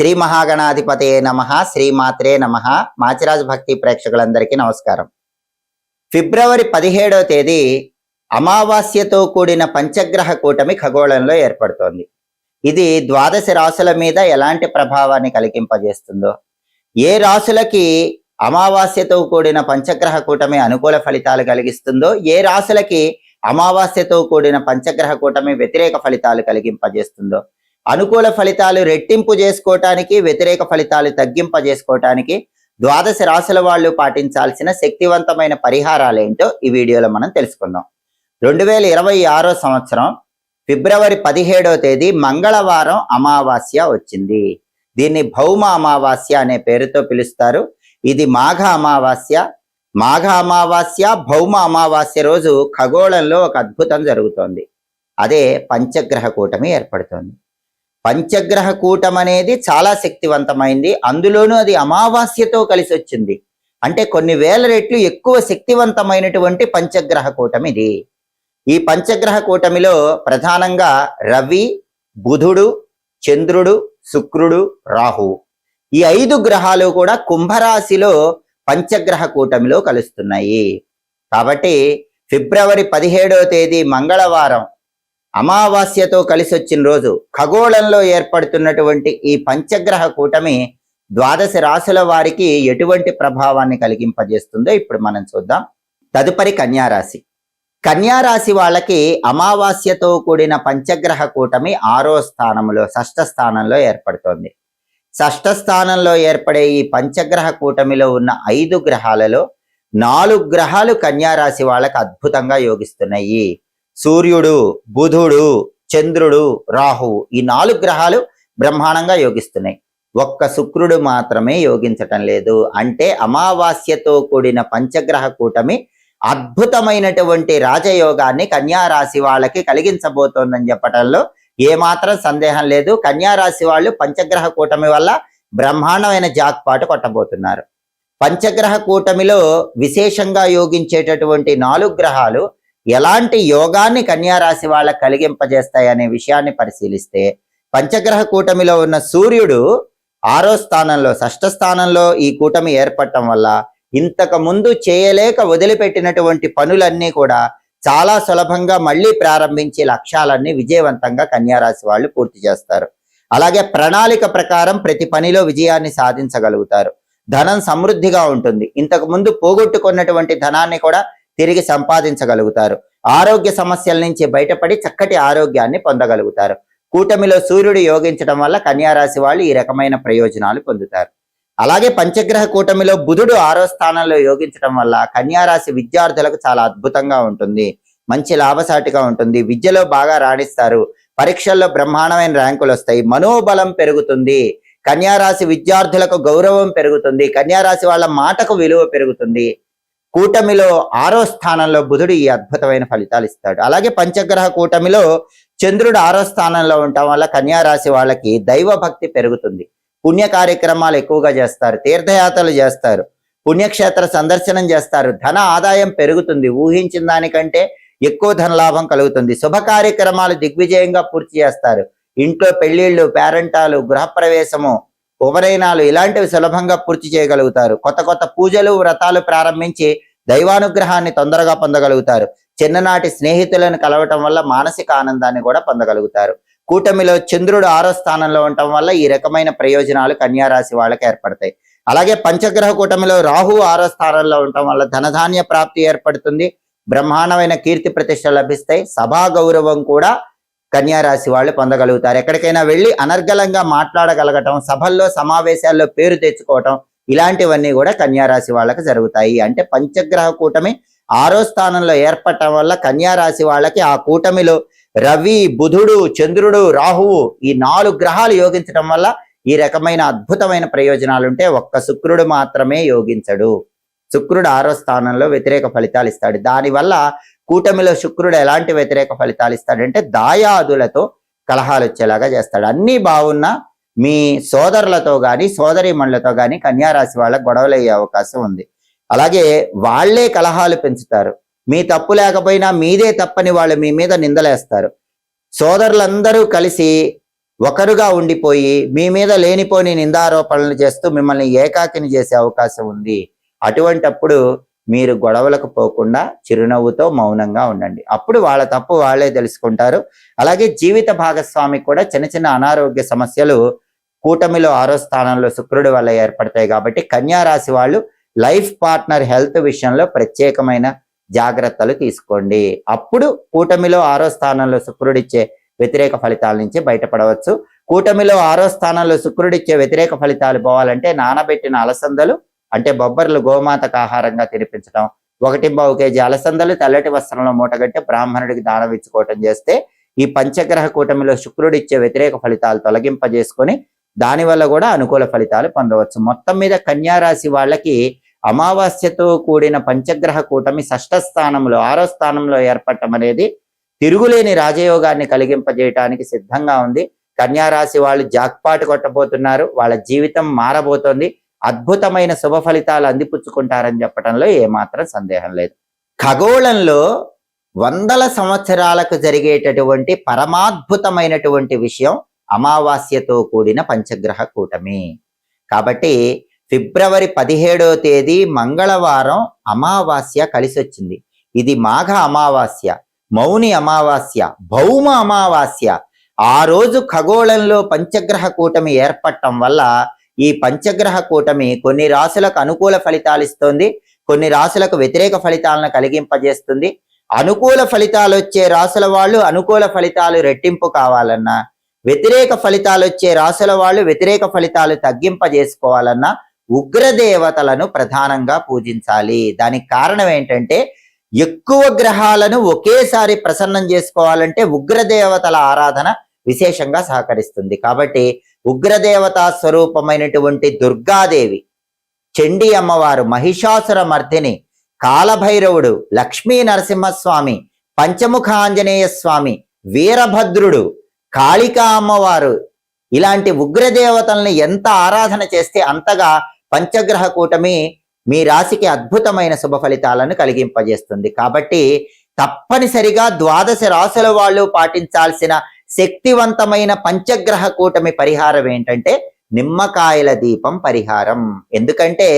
శ్రీ మహాగణాధిపతయే నమ శ్రీమాత్రే నమ. మాచిరాజు భక్తి ప్రేక్షకులందరికీ నమస్కారం. ఫిబ్రవరి పదిహేడవ తేదీ అమావాస్యతో కూడిన పంచగ్రహ కూటమి ఖగోళంలో ఏర్పడుతోంది. ఇది ద్వాదశ రాసుల మీద ఎలాంటి ప్రభావాన్ని కలిగింపజేస్తుందో ఏ రాసులకి అమావాస్యతో కూడిన పంచగ్రహ కూటమి అనుకూల ఫలితాలు కలిగిస్తుందో ఏ రాసులకి అమావాస్యతో కూడిన పంచగ్రహ కూటమి వ్యతిరేక ఫలితాలు కలిగింపజేస్తుందో అనుకూల ఫలితాలు రెట్టింపు చేసుకోవటానికి వ్యతిరేక ఫలితాలు తగ్గింప చేసుకోవటానికి ద్వాదశ రాశుల వాళ్ళు పాటించాల్సిన శక్తివంతమైన పరిహారాలు ఏంటో ఈ వీడియోలో మనం తెలుసుకుందాం. రెండు వేల ఇరవై ఆరో సంవత్సరం ఫిబ్రవరి పదిహేడవ తేదీ మంగళవారం అమావాస్య వచ్చింది. దీన్ని భౌమ అమావాస్య అనే పేరుతో పిలుస్తారు. ఇది మాఘ అమావాస్య. మాఘ అమావాస్య భౌమ అమావాస్య రోజు ఖగోళంలో ఒక అద్భుతం జరుగుతోంది. అదే పంచగ్రహ కూటమి ఏర్పడుతోంది. పంచగ్రహ కూటం అనేది చాలా శక్తివంతమైంది. అందులోనూ అది అమావాస్యతో కలిసి వచ్చింది. అంటే కొన్ని వేల రెట్లు ఎక్కువ శక్తివంతమైనటువంటి పంచగ్రహ కూటమి ఇది. ఈ పంచగ్రహ కూటమిలో ప్రధానంగా రవి బుధుడు చంద్రుడు శుక్రుడు రాహు. ఈ ఐదు గ్రహాలు కూడా కుంభరాశిలో పంచగ్రహ కూటమిలో కలుస్తున్నాయి. కాబట్టి ఫిబ్రవరి పదిహేడవ తేదీ మంగళవారం అమావాస్యతో కలిసి వచ్చిన రోజు ఖగోళంలో ఏర్పడుతున్నటువంటి ఈ పంచగ్రహ కూటమి ద్వాదశ రాశుల వారికి ఎటువంటి ప్రభావాన్ని కలిగింపజేస్తుందో ఇప్పుడు మనం చూద్దాం. తదుపరి కన్యారాశి. కన్యారాశి వాళ్ళకి అమావాస్యతో కూడిన పంచగ్రహ కూటమి ఆరో స్థానంలో షష్ఠ స్థానంలో ఏర్పడుతోంది. షష్ఠ స్థానంలో ఏర్పడే ఈ పంచగ్రహ కూటమిలో ఉన్న ఐదు గ్రహాలలో నాలుగు గ్రహాలు కన్యారాశి వాళ్ళకి అద్భుతంగా యోగిస్తున్నాయి. సూర్యుడు బుధుడు చంద్రుడు రాహువు ఈ నాలుగు గ్రహాలు బ్రహ్మాండంగా యోగిస్తున్నాయి. ఒక్క శుక్రుడు మాత్రమే యోగించటం లేదు. అంటే అమావాస్యతో కూడిన పంచగ్రహ కూటమి అద్భుతమైనటువంటి రాజయోగాన్ని కన్యారాశి వాళ్ళకి కలిగించబోతోందని చెప్పటంలో ఏమాత్రం సందేహం లేదు. కన్యారాశి వాళ్ళు పంచగ్రహ కూటమి వల్ల బ్రహ్మాండమైన జాక్పాటు కొట్టబోతున్నారు. పంచగ్రహ కూటమిలో విశేషంగా యోగించేటటువంటి నాలుగు గ్రహాలు ఎలాంటి యోగాన్ని కన్యారాశి రాశి కలిగింపజేస్తాయి కలిగింపజేస్తాయనే విషయాన్ని పరిశీలిస్తే పంచగ్రహ కూటమిలో ఉన్న సూర్యుడు ఆరో స్థానంలో షష్ఠ స్థానంలో ఈ కూటమి ఏర్పడటం వల్ల ఇంతకు ముందు చేయలేక వదిలిపెట్టినటువంటి పనులన్నీ కూడా చాలా సులభంగా మళ్ళీ ప్రారంభించే లక్ష్యాలన్నీ విజయవంతంగా కన్యారాశి వాళ్ళు పూర్తి చేస్తారు. అలాగే ప్రణాళిక ప్రకారం ప్రతి పనిలో విజయాన్ని సాధించగలుగుతారు. ధనం సమృద్ధిగా ఉంటుంది. ఇంతకు ముందు పోగొట్టుకున్నటువంటి ధనాన్ని కూడా తిరిగి సంపాదించగలుగుతారు. ఆరోగ్య సమస్యల నుంచి బయటపడి చక్కటి ఆరోగ్యాన్ని పొందగలుగుతారు. కూటమిలో సూర్యుడు యోగించడం వల్ల కన్యారాశి వాళ్ళు ఈ రకమైన ప్రయోజనాలు పొందుతారు. అలాగే పంచగ్రహ కూటమిలో బుధుడు ఆరో స్థానంలో యోగించడం వల్ల కన్యారాశి విద్యార్థులకు చాలా అద్భుతంగా ఉంటుంది. మంచి లాభసాటిగా ఉంటుంది. విద్యలో బాగా రాణిస్తారు. పరీక్షల్లో బ్రహ్మాండమైన ర్యాంకులు వస్తాయి. మనోబలం పెరుగుతుంది. కన్యారాశి విద్యార్థులకు గౌరవం పెరుగుతుంది. కన్యారాశి వాళ్ళ మాటకు విలువ పెరుగుతుంది. కూటమిలో ఆరో స్థానంలో బుధుడు ఈ అద్భుతమైన ఫలితాలు ఇస్తాడు. అలాగే పంచగ్రహ కూటమిలో చంద్రుడు ఆరో స్థానంలో ఉండటం వల్ల కన్యారాశి వాళ్ళకి దైవ భక్తి పెరుగుతుంది. పుణ్య కార్యక్రమాలు ఎక్కువగా చేస్తారు తీర్థయాత్రలు చేస్తారు పుణ్యక్షేత్ర సందర్శనం చేస్తారు ధన ఆదాయం పెరుగుతుంది. ఊహించిన దానికంటే ఎక్కువ ధన లాభం కలుగుతుంది. శుభ కార్యక్రమాలు దిగ్విజయంగా పూర్తి చేస్తారు. ఇంట్లో పెళ్ళిళ్ళు పేరంటాలు గృహప్రవేశము ఉపనయనాలు ఇలాంటివి సులభంగా పూర్తి చేయగలుగుతారు. కొత్త కొత్త పూజలు వ్రతాలు ప్రారంభించి దైవానుగ్రహాన్ని తొందరగా పొందగలుగుతారు. చిన్ననాటి స్నేహితులను కలవటం వల్ల మానసిక ఆనందాన్ని కూడా పొందగలుగుతారు. కూటమిలో చంద్రుడు ఆరో స్థానంలో ఉండటం వల్ల ఈ రకమైన ప్రయోజనాలు కన్యారాశి వాళ్ళకి ఏర్పడతాయి. అలాగే పంచగ్రహ కూటమిలో రాహు ఆరో స్థానంలో ఉండటం వల్ల ధనధాన్య ప్రాప్తి ఏర్పడుతుంది. బ్రహ్మాండమైన కీర్తి ప్రతిష్ట లభిస్తాయి. సభా గౌరవం కూడా కన్యారాశి వాళ్ళు పొందగలుగుతారు. ఎక్కడికైనా వెళ్ళి అనర్గళంగా మాట్లాడగలగటం సభల్లో సమావేశాల్లో పేరు తెచ్చుకోవటం ఇలాంటివన్నీ కూడా కన్యారాశి వాళ్ళకి జరుగుతాయి. అంటే పంచగ్రహ కూటమి ఆరో స్థానంలో ఏర్పడటం వల్ల కన్యారాశి వాళ్ళకి ఆ కూటమిలో రవి బుధుడు చంద్రుడు రాహువు ఈ నాలుగు గ్రహాలు యోగించడం వల్ల ఈ రకమైన అద్భుతమైన ప్రయోజనాలు ఉంటే ఒక్క శుక్రుడు మాత్రమే యోగించడు. శుక్రుడు ఆరో స్థానంలో వ్యతిరేక ఫలితాలు ఇస్తాడు. దానివల్ల కూటమిలో శుక్రుడు ఎలాంటి వ్యతిరేక ఫలితాలు ఇస్తాడంటే దాయాదులతో కలహాలు వచ్చేలాగా చేస్తాడు. అన్నీ బాగున్నా మీ సోదరులతో కానీ సోదరిమణులతో కానీ కన్యారాశి వాళ్ళకి గొడవలు అయ్యే అవకాశం ఉంది. అలాగే వాళ్ళే కలహాలు పెంచుతారు. మీ తప్పు లేకపోయినా మీదే తప్పని వాళ్ళు మీ మీద నిందలేస్తారు. సోదరులందరూ కలిసి ఒకరుగా ఉండిపోయి మీ మీద లేనిపోని నిందారోపణలు చేస్తూ మిమ్మల్ని ఏకాకిని చేసే అవకాశం ఉంది. అటువంటప్పుడు మీరు గొడవలకు పోకుండా చిరునవ్వుతో మౌనంగా ఉండండి. అప్పుడు వాళ్ళ తప్పు వాళ్ళే తెలుసుకుంటారు. అలాగే జీవిత భాగస్వామి కూడా చిన్న చిన్న అనారోగ్య సమస్యలు కూటమిలో ఆరో స్థానంలో శుక్రుడి వల్ల ఏర్పడతాయి కాబట్టి కన్యారాశి వాళ్ళు లైఫ్ పార్ట్నర్ హెల్త్ విషయంలో ప్రత్యేకమైన జాగ్రత్తలు తీసుకోండి. అప్పుడు కూటమిలో ఆరో స్థానంలో శుక్రుడిచ్చే వ్యతిరేక ఫలితాల నుంచి బయటపడవచ్చు. కూటమిలో ఆరో స్థానంలో శుక్రుడిచ్చే వ్యతిరేక ఫలితాలు పోవాలంటే నానబెట్టిన అలసందలు అంటే బొబ్బర్లు గోమాతకు ఆహారంగా తినిపించడం ఒకటి బావు కేజీ అలసందలు తెల్లటి వస్త్రంలో మూటగట్టి బ్రాహ్మణుడికి దానం ఇచ్చుకోవటం చేస్తే ఈ పంచగ్రహ కూటమిలో శుక్రుడిచ్చే వ్యతిరేక ఫలితాలు తొలగింపజేసుకొని దానివల్ల కూడా అనుకూల ఫలితాలు పొందవచ్చు. మొత్తం మీద కన్యారాశి వాళ్ళకి అమావాస్యతో కూడిన పంచగ్రహ కూటమి షష్ఠ స్థానంలో ఆరో స్థానంలో ఏర్పడటం అనేది తిరుగులేని రాజయోగాన్ని కలిగింపజేయటానికి సిద్ధంగా ఉంది. కన్యారాశి వాళ్ళు జాక్పాటు కొట్టబోతున్నారు. వాళ్ళ జీవితం మారబోతోంది. అద్భుతమైన శుభ ఫలితాలు అందిపుచ్చుకుంటారని చెప్పడంలో ఏమాత్రం సందేహం లేదు. ఖగోళంలో వందల సంవత్సరాలకు జరిగేటటువంటి పరమాద్భుతమైనటువంటి విషయం అమావాస్యతో కూడిన పంచగ్రహ కూటమి. కాబట్టి ఫిబ్రవరి పదిహేడవ తేదీ మంగళవారం అమావాస్య కలిసి వచ్చింది ఇది మాఘ అమావాస్య మౌని అమావాస్య భౌమ అమావాస్య. ఆ రోజు ఖగోళంలో పంచగ్రహ కూటమి ఏర్పడటం వల్ల ఈ పంచగ్రహ కూటమి కొన్ని రాశులకు అనుకూల ఫలితాలు ఇస్తుంది. కొన్ని రాశులకు వ్యతిరేక ఫలితాలను కలిగింపజేస్తుంది. అనుకూల ఫలితాలు వచ్చే రాశుల వాళ్ళు అనుకూల ఫలితాలు రెట్టింపు కావాలన్నా వ్యతిరేక ఫలితాలు వచ్చే రాశుల వాళ్ళు వ్యతిరేక ఫలితాలు తగ్గింపజేసుకోవాలన్నా ఉగ్రదేవతలను ప్రధానంగా పూజించాలి. దానికి కారణం ఏంటంటే ఎక్కువ గ్రహాలను ఒకేసారి ప్రసన్నం చేసుకోవాలంటే ఉగ్రదేవతల ఆరాధన విశేషంగా సహకరిస్తుంది. కాబట్టి ఉగ్రదేవతా స్వరూపమైనటువంటి దుర్గాదేవి చండి అమ్మవారు మహిషాసుర మర్దిని కాలభైరవుడు లక్ష్మీ నరసింహస్వామి పంచముఖ ఆంజనేయ స్వామి వీరభద్రుడు కాళికా అమ్మవారు ఇలాంటి ఉగ్రదేవతల్ని ఎంత ఆరాధన చేస్తే అంతగా పంచగ్రహ కూటమి మీ రాశికి అద్భుతమైన శుభ ఫలితాలను కలిగింపజేస్తుంది. కాబట్టి తప్పనిసరిగా ద్వాదశ రాశుల వాళ్ళు పాటించాల్సిన శక్తివంతమైన పంచగ్రహ కూటమి పరిహారం ఏంటంటే నిమ్మకాయల దీపం పరిహారం. ఎందుకంటే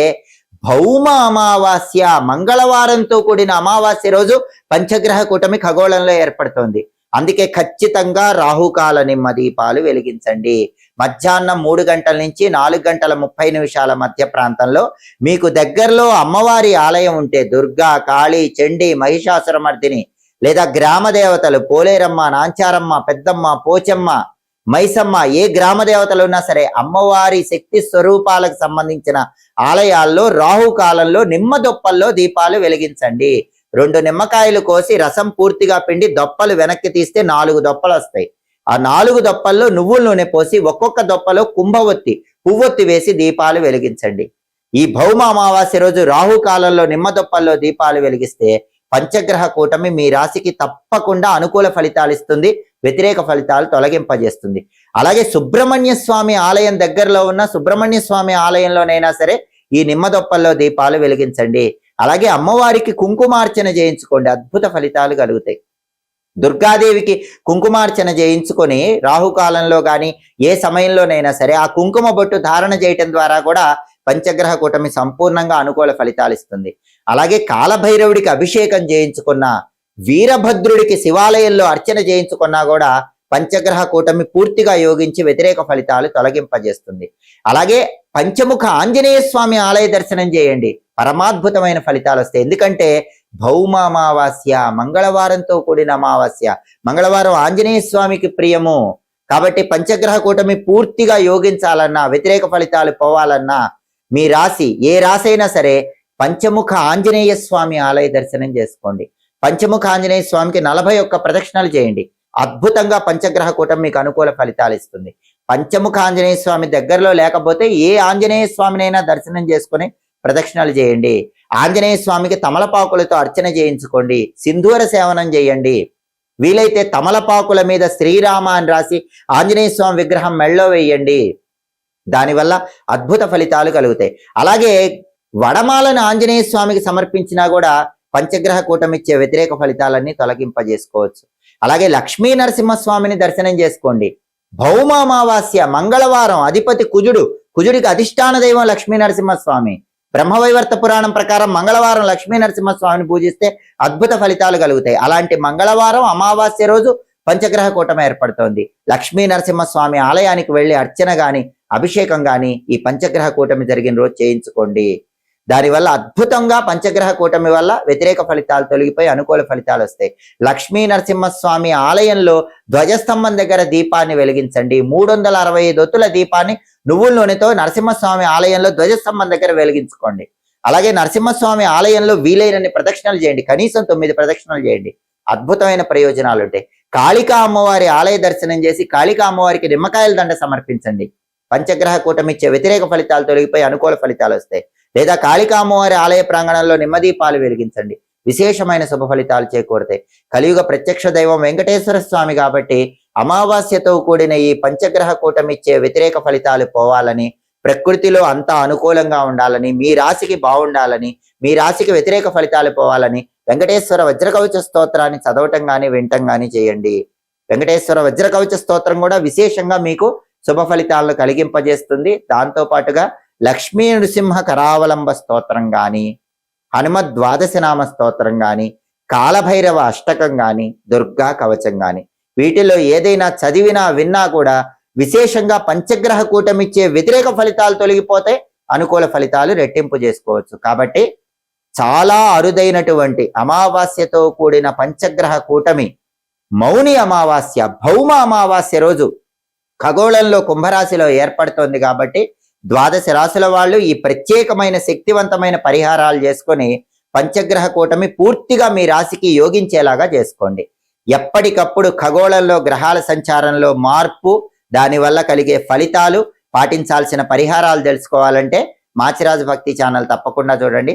భౌమ అమావాస్య మంగళవారంతో కూడిన అమావాస్య రోజు పంచగ్రహ కూటమి ఖగోళంలో ఏర్పడుతోంది. అందుకే ఖచ్చితంగా రాహుకాల నిమ్మ దీపాలు వెలిగించండి. మధ్యాహ్నం మూడు గంటల నుంచి నాలుగు గంటల ముప్పై నిమిషాల మధ్య ప్రాంతంలో మీకు దగ్గరలో అమ్మవారి ఆలయం ఉంటే దుర్గా కాళీ చండి మహిషాసురమర్దిని లేదా గ్రామ దేవతలు పోలేరమ్మ నాంచారమ్మ పెద్దమ్మ పోచమ్మ మైసమ్మ ఏ గ్రామ దేవతలు ఉన్నా సరే అమ్మవారి శక్తి స్వరూపాలకు సంబంధించిన ఆలయాల్లో రాహు కాలంలో నిమ్మ దొప్పల్లో దీపాలు వెలిగించండి. రెండు నిమ్మకాయలు కోసి రసం పూర్తిగా పిండి దొప్పలు వెనక్కి తీస్తే నాలుగు దొప్పలు వస్తాయి. ఆ నాలుగు దొప్పల్లో నువ్వుల నూనె పోసి ఒక్కొక్క దొప్పలో కుంభవొత్తి పువ్వొత్తి వేసి దీపాలు వెలిగించండి. ఈ భౌమ అమావాస్య రోజు రాహు కాలంలో నిమ్మ దొప్పల్లో దీపాలు వెలిగిస్తే పంచగ్రహ కూటమి మీ రాశికి తప్పకుండా అనుకూల ఫలితాలు ఇస్తుంది వ్యతిరేక ఫలితాలు తొలగింపజేస్తుంది. అలాగే సుబ్రహ్మణ్య స్వామి ఆలయం దగ్గరలో ఉన్న సుబ్రహ్మణ్య స్వామి ఆలయంలోనైనా సరే ఈ నిమ్మదొప్పల్లో దీపాలు వెలిగించండి. అలాగే అమ్మవారికి కుంకుమార్చన చేయించుకోండి అద్భుత ఫలితాలు కలుగుతాయి. దుర్గాదేవికి కుంకుమార్చన చేయించుకొని రాహుకాలంలో కానీ ఏ సమయంలోనైనా సరే ఆ కుంకుమ బొట్టు ధారణ చేయటం ద్వారా కూడా పంచగ్రహ కూటమి సంపూర్ణంగా అనుకూల ఫలితాలు ఇస్తుంది. అలాగే కాలభైరవుడికి అభిషేకం చేయించుకున్న వీరభద్రుడికి శివాలయంలో అర్చన చేయించుకున్నా కూడా పంచగ్రహ కూటమి పూర్తిగా యోగించి వ్యతిరేక ఫలితాలు తొలగింపజేస్తుంది. అలాగే పంచముఖ ఆంజనేయ స్వామి ఆలయ దర్శనం చేయండి. పరమాద్భుతమైన ఫలితాలు వస్తాయి. ఎందుకంటే భౌమ అమావాస్య మంగళవారంతో కూడిన అమావాస్య మంగళవారం ఆంజనేయ స్వామికి ప్రియము. కాబట్టి పంచగ్రహ కూటమి పూర్తిగా యోగించాలన్నా వ్యతిరేక ఫలితాలు పోవాలన్నా మీ రాశి ఏ రాశి అయినా సరే పంచముఖ ఆంజనేయ స్వామి ఆలయ దర్శనం చేసుకోండి. పంచముఖ ఆంజనేయ స్వామికి నలభై ఒక్క ప్రదక్షిణలు చేయండి. అద్భుతంగా పంచగ్రహ కూటం మీకు అనుకూల ఫలితాలు ఇస్తుంది. పంచముఖ ఆంజనేయ స్వామి దగ్గరలో లేకపోతే ఏ ఆంజనేయ స్వామినైనా దర్శనం చేసుకుని ప్రదక్షిణలు చేయండి. ఆంజనేయ స్వామికి తమలపాకులతో అర్చన చేయించుకోండి. సింధూర సేవనం చేయండి. వీలైతే తమలపాకుల మీద శ్రీరామ అని రాసి ఆంజనేయ స్వామి విగ్రహం మెళ్ళో వేయండి. దానివల్ల అద్భుత ఫలితాలు కలుగుతాయి. అలాగే వడమాలను ఆంజనేయ స్వామికి సమర్పించినా కూడా పంచగ్రహ కూటమిచ్చే వ్యతిరేక ఫలితాలన్నీ తొలగింపజేసుకోవచ్చు. అలాగే లక్ష్మీ నరసింహస్వామిని దర్శనం చేసుకోండి. భౌమ అమావాస్య మంగళవారం అధిపతి కుజుడు కుజుడికి అధిష్టాన దైవం లక్ష్మీ నరసింహస్వామి. బ్రహ్మవైవర్త పురాణం ప్రకారం మంగళవారం లక్ష్మీ నరసింహస్వామిని పూజిస్తే అద్భుత ఫలితాలు కలుగుతాయి. అలాంటి మంగళవారం అమావాస్య రోజు పంచగ్రహ కూటమి ఏర్పడుతోంది. లక్ష్మీ నరసింహస్వామి ఆలయానికి వెళ్ళి అర్చన గాని అభిషేకం గాని ఈ పంచగ్రహ కూటమి జరిగిన రోజు చేయించుకోండి. దానివల్ల అద్భుతంగా పంచగ్రహ కూటమి వల్ల వ్యతిరేక ఫలితాలు తొలగిపోయి అనుకూల ఫలితాలు వస్తాయి. లక్ష్మీ నరసింహస్వామి ఆలయంలో ధ్వజస్తంభం దగ్గర దీపాన్ని వెలిగించండి. మూడు వందల అరవై ఐదు ఒత్తుల దీపాన్ని నువ్వుల నూనెతో నరసింహస్వామి ఆలయంలో ధ్వజస్తంభం దగ్గర వెలిగించుకోండి. అలాగే నరసింహస్వామి ఆలయంలో వీలైనన్ని ప్రదక్షిణలు చేయండి. కనీసం తొమ్మిది ప్రదక్షిణలు చేయండి. అద్భుతమైన ప్రయోజనాలు ఉంటాయి కాళికా అమ్మవారి ఆలయ దర్శనం చేసి కాళికా అమ్మవారికి నిమ్మకాయల దండ సమర్పించండి. పంచగ్రహ కూటమిచ్చే వ్యతిరేక ఫలితాలు తొలగిపోయి అనుకూల ఫలితాలు వస్తాయి. లేదా కాళికా అమ్మవారి ఆలయ ప్రాంగణంలో నిమ్మదీపాలు వెలిగించండి. విశేషమైన శుభ ఫలితాలు చేకూరుతాయి. కలియుగ ప్రత్యక్ష దైవం వెంకటేశ్వర స్వామి కాబట్టి అమావాస్యతో కూడిన ఈ పంచగ్రహ కూటమిచ్చే వ్యతిరేక ఫలితాలు పోవాలని ప్రకృతిలో అంతా అనుకూలంగా ఉండాలని మీ రాశికి బాగుండాలని మీ రాశికి వ్యతిరేక ఫలితాలు పోవాలని వెంకటేశ్వర వజ్రకవచ స్తోత్రాన్ని చదవటం గాని వినటం గాని చేయండి. వెంకటేశ్వర వజ్రకవచ స్తోత్రం కూడా విశేషంగా మీకు శుభ ఫలితాలను కలిగింపజేస్తుంది. దాంతో పాటుగా లక్ష్మీ నృసింహ కరావలంబ స్తోత్రం గాని హనుమద్ ద్వాదశనామ స్తోత్రం గాని కాలభైరవ అష్టకం గాని దుర్గా కవచం గాని. వీటిలో ఏదైనా చదివినా విన్నా కూడా విశేషంగా పంచగ్రహ కూటమిచ్చే వ్యతిరేక ఫలితాలు తొలగిపోతే అనుకూల ఫలితాలు రెట్టింపు చేసుకోవచ్చు. కాబట్టి చాలా అరుదైనటువంటి అమావాస్యతో కూడిన పంచగ్రహ కూటమి మౌని అమావాస్య భౌమ అమావాస్య రోజు ఖగోళంలో కుంభరాశిలో ఏర్పడుతోంది కాబట్టి ద్వాదశ రాశుల వాళ్ళు ఈ ప్రత్యేకమైన శక్తివంతమైన పరిహారాలు చేసుకొని పంచగ్రహ కూటమి పూర్తిగా మీ రాశికి యోగించేలాగా చేసుకోండి. ఎప్పటికప్పుడు ఖగోళంలో గ్రహాల సంచారంలో మార్పు దానివల్ల కలిగే ఫలితాలు పాటించాల్సిన పరిహారాలు తెలుసుకోవాలంటే మాచిరాజు భక్తి ఛానల్ తప్పకుండా చూడండి.